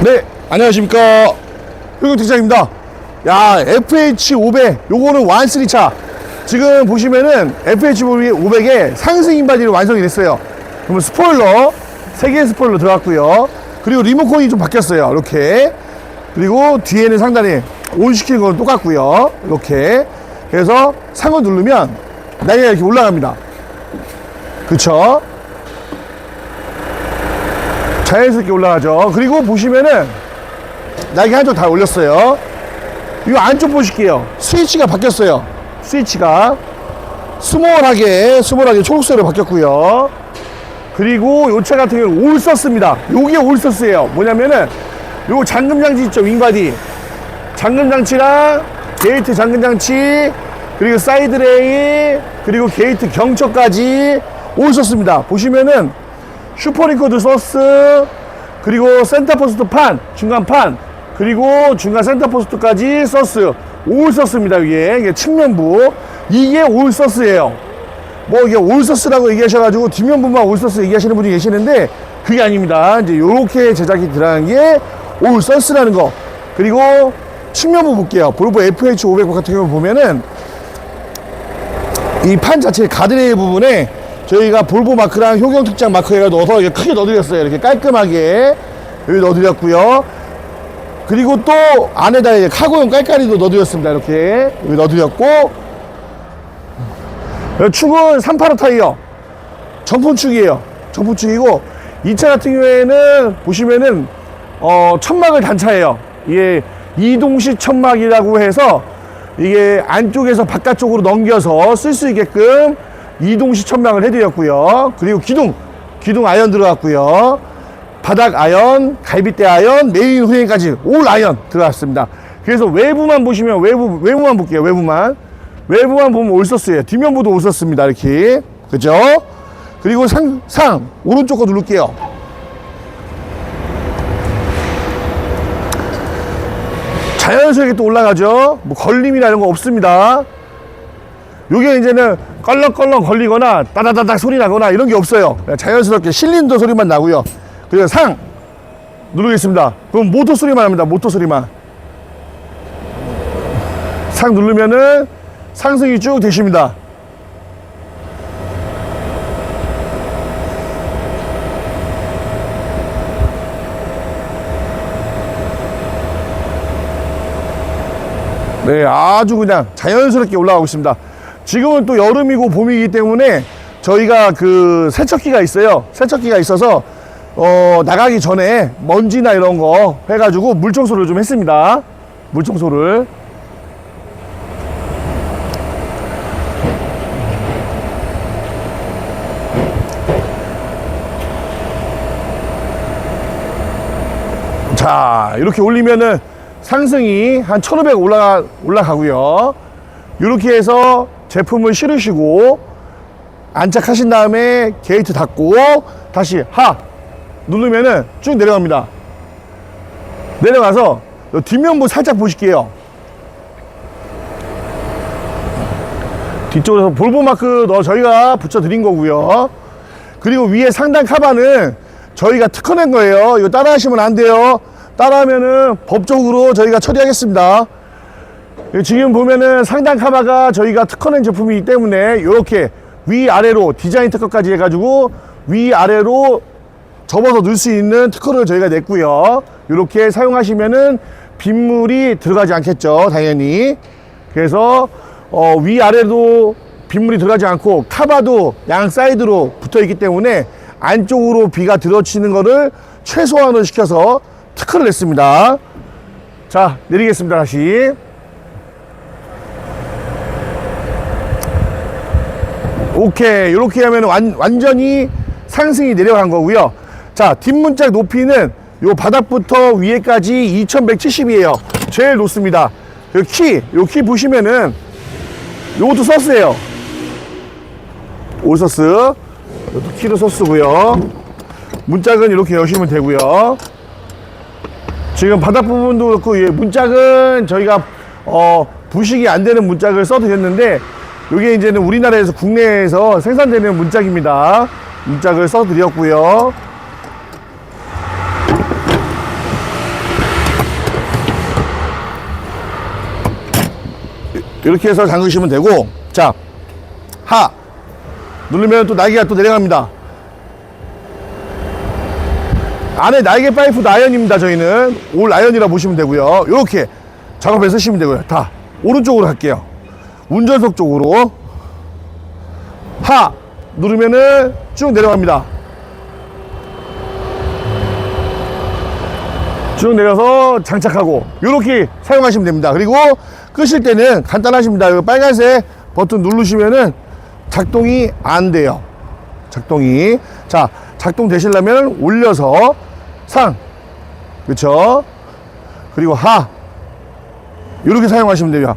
네, 안녕하십니까. 효경팀장입니다. 야, FH500, 요거는 완3차. 지금 보시면은 FH500에 상승 인바디로 완성이 됐어요. 그러면 스포일러, 3개의 스포일러 들어갔고요. 그리고 리모컨이 좀 바뀌었어요. 이렇게. 그리고 뒤에는 상단에 온 시키는 건 똑같고요. 이렇게. 그래서 상을 누르면 날개가 이렇게 올라갑니다. 그쵸? 자연스럽게 올라가죠. 그리고 보시면은 날개 한쪽 다 올렸어요. 이 안쪽 보실게요. 스위치가 바뀌었어요. 스위치가 스몰하게 스몰하게 초록색으로 바뀌었고요. 그리고 요차 같은 경우는 올서스입니다. 요게 올서스예요. 뭐냐면은 요 잠금 장치 있죠. 윙바디. 잠금 장치랑 게이트 잠금 장치 그리고 사이드 레인 그리고 게이트 경처까지 올서스입니다. 보시면은 슈퍼리코드 소스 그리고 센터포스트 판 중간 판 그리고 중간 센터포스트까지 소스. 올 소스입니다 위에 이게 측면부. 이게 올 소스예요. 뭐 이게 올 소스라고 얘기하셔가지고 뒷면부만 올 소스 얘기하시는 분이 계시는데 그게 아닙니다. 이제 요렇게 제작이 들어간 게 올 소스라는 거. 그리고 측면부 볼게요. 볼보 FH500 같은 경우 보면은 이 판 자체 가드레일 부분에 저희가 볼보 마크랑 효경 특장 마크에가 넣어서 이렇게 크게 넣어드렸어요. 이렇게 깔끔하게 여기 넣어드렸고요. 그리고 또 안에다 이제 카고용 깔깔이도 넣어드렸습니다. 이렇게 여기 넣어드렸고 축은 385 타이어 정품축이에요. 정품축이고 이 차 같은 경우에는 보시면은 어 천막을 단차예요. 이게 이동식 천막이라고 해서 이게 안쪽에서 바깥쪽으로 넘겨서 쓸 수 있게끔 이동식 천막을 해드렸고요. 그리고 기둥, 기둥 아연 들어갔고요. 바닥 아연, 갈빗대 아연, 메인 후행까지 올 아연 들어갔습니다. 그래서 외부만 보시면 외부 외부만 볼게요. 외부만 외부만 보면 올서스예요. 뒷면부도 올서스입니다. 이렇게 그죠? 그리고 상, 상 오른쪽 거 누를게요. 자연스럽게 또 올라가죠. 뭐 걸림이나 이런 거 없습니다. 요게 이제는 껄렁껄렁 걸리거나 따다다닥 소리 나거나 이런 게 없어요. 자연스럽게 실린더 소리만 나고요. 그리고 상 누르겠습니다. 그럼 모터 소리만 합니다. 모터 소리만. 상 누르면은 상승이 쭉 되십니다. 네, 아주 그냥 자연스럽게 올라가고 있습니다. 지금은 또 여름이고 봄이기 때문에 저희가 그 세척기가 있어요. 세척기가 있어서 어, 나가기 전에 먼지나 이런 거 해가지고 물 청소를 좀 했습니다. 물 청소를. 자, 이렇게 올리면은 상승이 한 1500 올라가, 올라가고요. 이렇게 해서 제품을 실으시고 안착하신 다음에 게이트 닫고 다시 하 누르면은 쭉 내려갑니다. 내려가서 뒷면부 살짝 보실게요. 뒤쪽에서 볼보 마크 너 저희가 붙여 드린 거고요. 그리고 위에 상단 카바는 저희가 특허낸 거예요. 이거 따라 하시면 안 돼요. 따라 하면은 법적으로 저희가 처리하겠습니다. 지금 보면은 상단 카바가 저희가 특허낸 제품이기 때문에 이렇게 위아래로 디자인 특허까지 해가지고 위아래로 접어서 넣을 수 있는 특허를 저희가 냈고요. 이렇게 사용하시면은 빗물이 들어가지 않겠죠. 당연히. 그래서 어, 위아래도 빗물이 들어가지 않고 카바도 양 사이드로 붙어 있기 때문에 안쪽으로 비가 들어치는 거를 최소한으로 시켜서 특허를 냈습니다. 자, 내리겠습니다. 다시. 오케이. 이렇게 하면 완, 완전히 상승이 내려간 거고요. 자, 뒷문짝 높이는 요 바닥부터 위에까지 2170이에요. 제일 높습니다. 요 키, 요 키 보시면은 요것도 서스예요. 올서스. 이것도 키도 서스고요. 문짝은 이렇게 여시면 되고요. 지금 바닥 부분도 그렇고 예, 문짝은 저희가 어, 부식이 안 되는 문짝을 써드렸는데 이게 이제는 우리나라에서 국내에서 생산되는 문짝입니다. 문짝을 써드렸고요. 이렇게 해서 잠그시면 되고 자, 하 누르면 또 날개가 또 내려갑니다. 안에 날개 파이프 라이언입니다. 저희는 올 아연이라 보시면 되고요. 이렇게 작업해서 쓰시면 되고요. 다 오른쪽으로 갈게요. 운전석 쪽으로 하 누르면은 쭉 내려갑니다. 쭉 내려서 장착하고 이렇게 사용하시면 됩니다. 그리고 끄실 때는 간단하십니다. 이 빨간색 버튼 누르시면은 작동이 안 돼요. 작동이. 자 작동 되시려면 올려서 상. 그쵸? 그리고 하. 이렇게 사용하시면 돼요.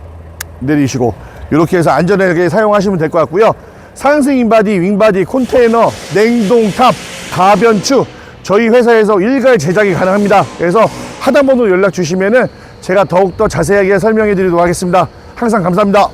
내리시고 이렇게 해서 안전하게 사용하시면 될 것 같고요. 상승 인바디 윙바디 컨테이너 냉동탑 가변추. 저희 회사에서 일괄 제작이 가능합니다. 그래서 하단번호 연락 주시면 은 제가 더욱더 자세하게 설명해 드리도록 하겠습니다. 항상 감사합니다